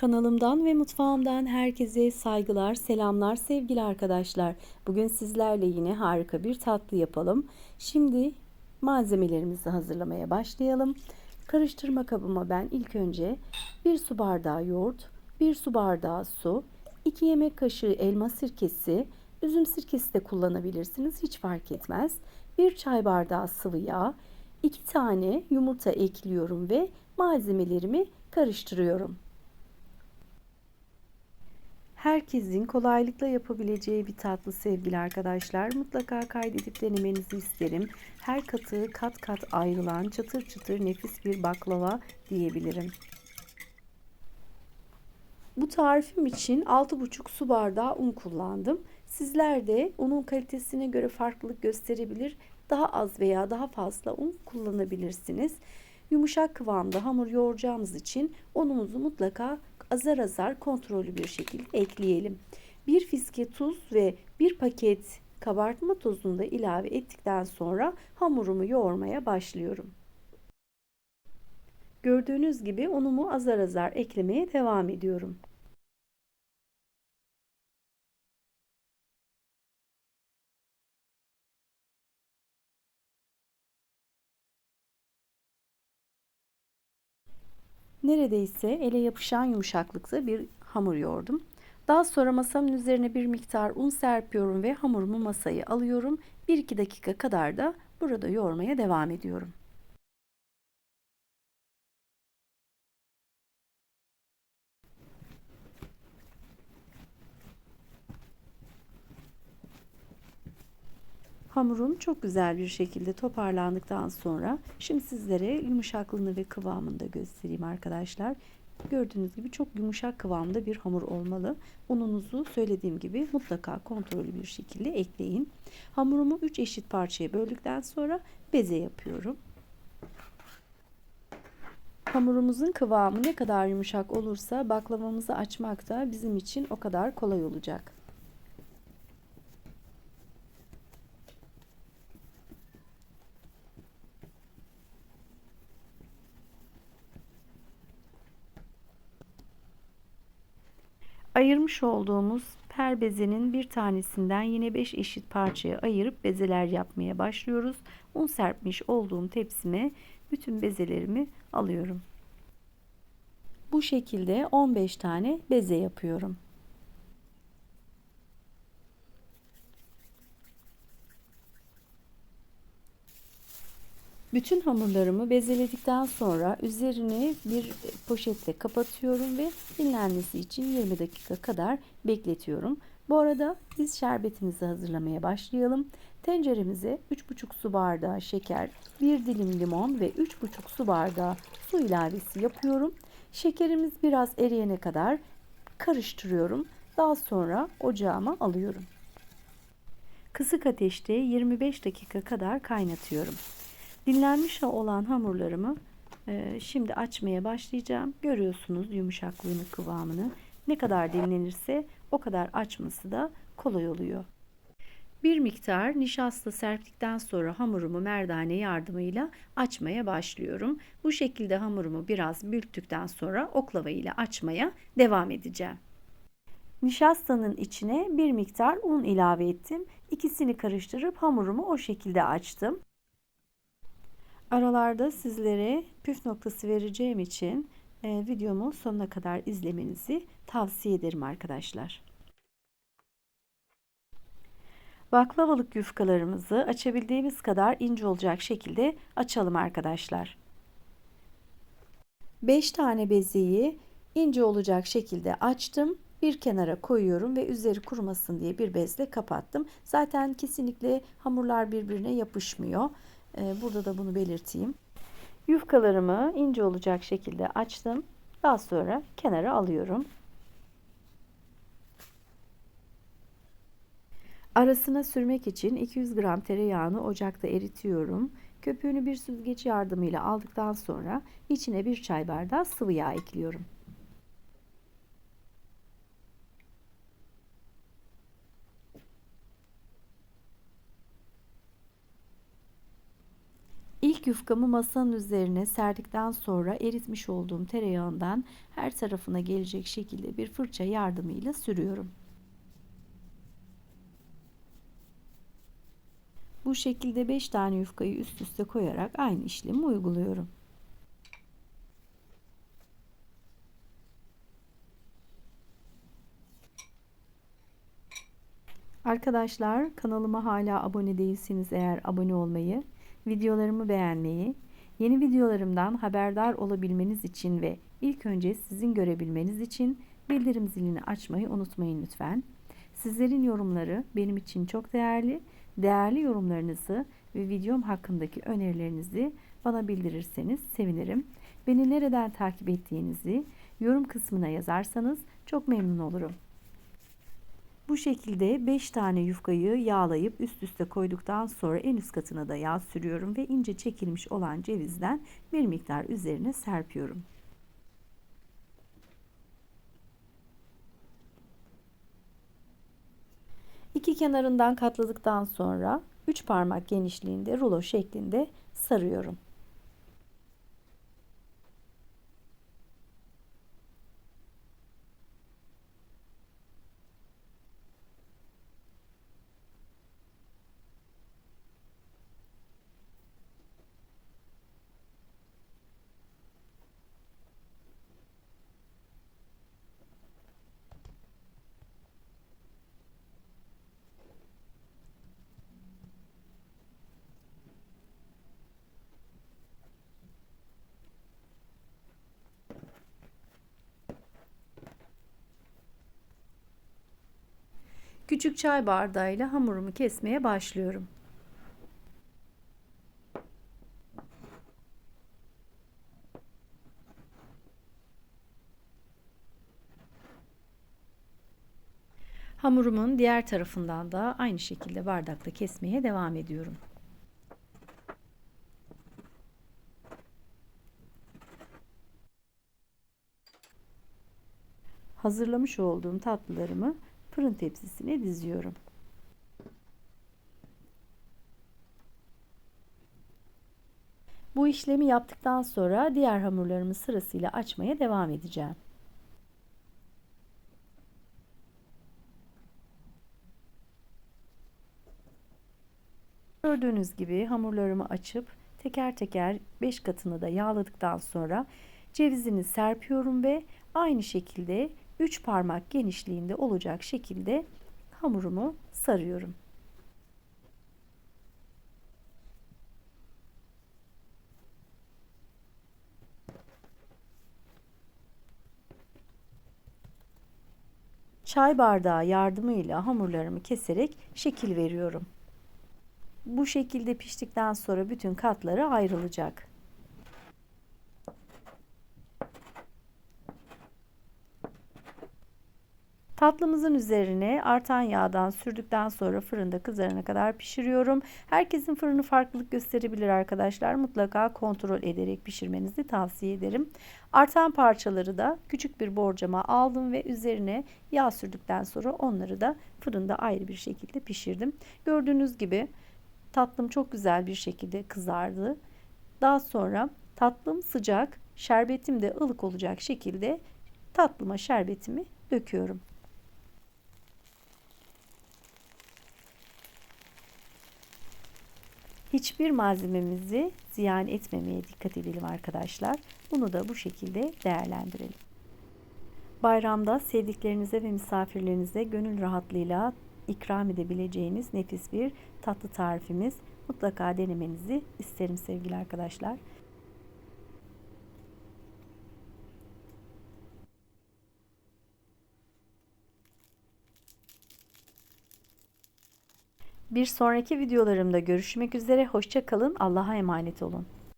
Kanalımdan ve mutfağımdan herkese saygılar, selamlar sevgili arkadaşlar. Bugün sizlerle yine harika bir tatlı yapalım. Şimdi malzemelerimizi hazırlamaya başlayalım. Karıştırma kabıma ben ilk önce 1 su bardağı yoğurt, 1 su bardağı su, 2 yemek kaşığı elma sirkesi, üzüm sirkesi de kullanabilirsiniz hiç fark etmez. 1 çay bardağı sıvı yağ, 2 tane yumurta ekliyorum ve malzemelerimi karıştırıyorum. Herkesin kolaylıkla yapabileceği bir tatlı sevgili arkadaşlar. Mutlaka kaydedip denemenizi isterim. Her katı kat kat ayrılan çıtır çıtır nefis bir baklava diyebilirim. Bu tarifim için 6,5 su bardağı un kullandım. Sizler de unun kalitesine göre farklılık gösterebilir. Daha az veya daha fazla un kullanabilirsiniz. Yumuşak kıvamda hamur yoğuracağımız için unumuzu mutlaka azar azar kontrollü bir şekilde ekleyelim. Bir fiske tuz ve bir paket kabartma tozunu da ilave ettikten sonra hamurumu yoğurmaya başlıyorum. Gördüğünüz gibi unumu azar azar eklemeye devam ediyorum. Neredeyse ele yapışan yumuşaklıkta bir hamur yoğurdum. Daha sonra masamın üzerine bir miktar un serpiyorum ve hamurumu masaya alıyorum. 1-2 dakika kadar da burada yoğurmaya devam ediyorum. Hamurum çok güzel bir şekilde toparlandıktan sonra şimdi sizlere yumuşaklığını ve kıvamını da göstereyim arkadaşlar. Gördüğünüz gibi çok yumuşak kıvamda bir hamur olmalı. Ununuzu söylediğim gibi mutlaka kontrollü bir şekilde ekleyin. Hamurumu 3 eşit parçaya böldükten sonra beze yapıyorum. Hamurumuzun kıvamı ne kadar yumuşak olursa baklavamızı açmak da bizim için o kadar kolay olacak. Ayırmış olduğumuz per bezenin bir tanesinden yine 5 eşit parçaya ayırıp bezeler yapmaya başlıyoruz. Un serpmiş olduğum tepsime bütün bezelerimi alıyorum. Bu şekilde 15 tane beze yapıyorum. Bütün hamurlarımı bezeledikten sonra üzerini bir poşetle kapatıyorum ve dinlenmesi için 20 dakika kadar bekletiyorum. Bu arada biz şerbetimizi hazırlamaya başlayalım. Tenceremize 3,5 su bardağı şeker, 1 dilim limon ve 3,5 su bardağı su ilavesi yapıyorum. Şekerimiz biraz eriyene kadar karıştırıyorum. Daha sonra ocağıma alıyorum. Kısık ateşte 25 dakika kadar kaynatıyorum. Dinlenmiş olan hamurlarımı e, şimdi açmaya başlayacağım. Görüyorsunuz yumuşaklığını, kıvamını. Ne kadar dinlenirse o kadar açması da kolay oluyor. Bir miktar nişasta serptikten sonra hamurumu merdane yardımıyla açmaya başlıyorum. Bu şekilde hamurumu biraz bürktükten sonra oklava ile açmaya devam edeceğim. Nişastanın içine bir miktar un ilave ettim. İkisini karıştırıp hamurumu o şekilde açtım. Aralarda sizlere püf noktası vereceğim için e, videomu sonuna kadar izlemenizi tavsiye ederim arkadaşlar. Baklavalık yufkalarımızı açabildiğimiz kadar ince olacak şekilde açalım arkadaşlar. 5 tane bezeyi ince olacak şekilde açtım. Bir kenara koyuyorum ve üzeri kurumasın diye bir bezle kapattım. Zaten kesinlikle hamurlar birbirine yapışmıyor. Ee, burada da bunu belirteyim. Yufkalarımı ince olacak şekilde açtım. Daha sonra kenara alıyorum. Arasına sürmek için 200 gram tereyağını ocakta eritiyorum. Köpüğünü bir süzgeç yardımıyla aldıktan sonra içine bir çay bardağı sıvı yağ ekliyorum. İlk yufkamı masanın üzerine serdikten sonra eritmiş olduğum tereyağından her tarafına gelecek şekilde bir fırça yardımıyla sürüyorum. Bu şekilde 5 tane yufkayı üst üste koyarak aynı işlemi uyguluyorum. Arkadaşlar kanalıma hala abone değilsiniz eğer abone olmayı, videolarımı beğenmeyi, yeni videolarımdan haberdar olabilmeniz için ve ilk önce sizin görebilmeniz için bildirim zilini açmayı unutmayın lütfen. Sizlerin yorumları benim için çok değerli. Değerli yorumlarınızı ve videom hakkındaki önerilerinizi bana bildirirseniz sevinirim. Beni nereden takip ettiğinizi yorum kısmına yazarsanız çok memnun olurum. Bu şekilde 5 tane yufkayı yağlayıp üst üste koyduktan sonra en üst katına da yağ sürüyorum ve ince çekilmiş olan cevizden bir miktar üzerine serpiyorum. İki kenarından katladıktan sonra 3 parmak genişliğinde rulo şeklinde sarıyorum. Küçük çay bardağıyla hamurumu kesmeye başlıyorum. Hamurumun diğer tarafından da aynı şekilde bardakla kesmeye devam ediyorum. Hazırlamış olduğum tatlılarımı fırın tepsisine diziyorum. Bu işlemi yaptıktan sonra diğer hamurlarımı sırasıyla açmaya devam edeceğim. Gördüğünüz gibi hamurlarımı açıp teker teker 5 katını da yağladıktan sonra cevizini serpiyorum ve aynı şekilde 3 parmak genişliğinde olacak şekilde hamurumu sarıyorum. Çay bardağı yardımıyla hamurlarımı keserek şekil veriyorum. Bu şekilde piştikten sonra bütün katları ayrılacak. Tatlımızın üzerine artan yağdan sürdükten sonra fırında kızarana kadar pişiriyorum. Herkesin fırını farklılık gösterebilir arkadaşlar. Mutlaka kontrol ederek pişirmenizi tavsiye ederim. Artan parçaları da küçük bir borcama aldım ve üzerine yağ sürdükten sonra onları da fırında ayrı bir şekilde pişirdim. Gördüğünüz gibi tatlım çok güzel bir şekilde kızardı. Daha sonra tatlım sıcak, şerbetim de ılık olacak şekilde tatlıma şerbetimi döküyorum. Hiçbir malzememizi ziyan etmemeye dikkat edelim arkadaşlar. Bunu da bu şekilde değerlendirelim. Bayramda sevdiklerinize ve misafirlerinize gönül rahatlığıyla ikram edebileceğiniz nefis bir tatlı tarifimiz. Mutlaka denemenizi isterim sevgili arkadaşlar. Bir sonraki videolarımda görüşmek üzere. Hoşça kalın. Allah'a emanet olun.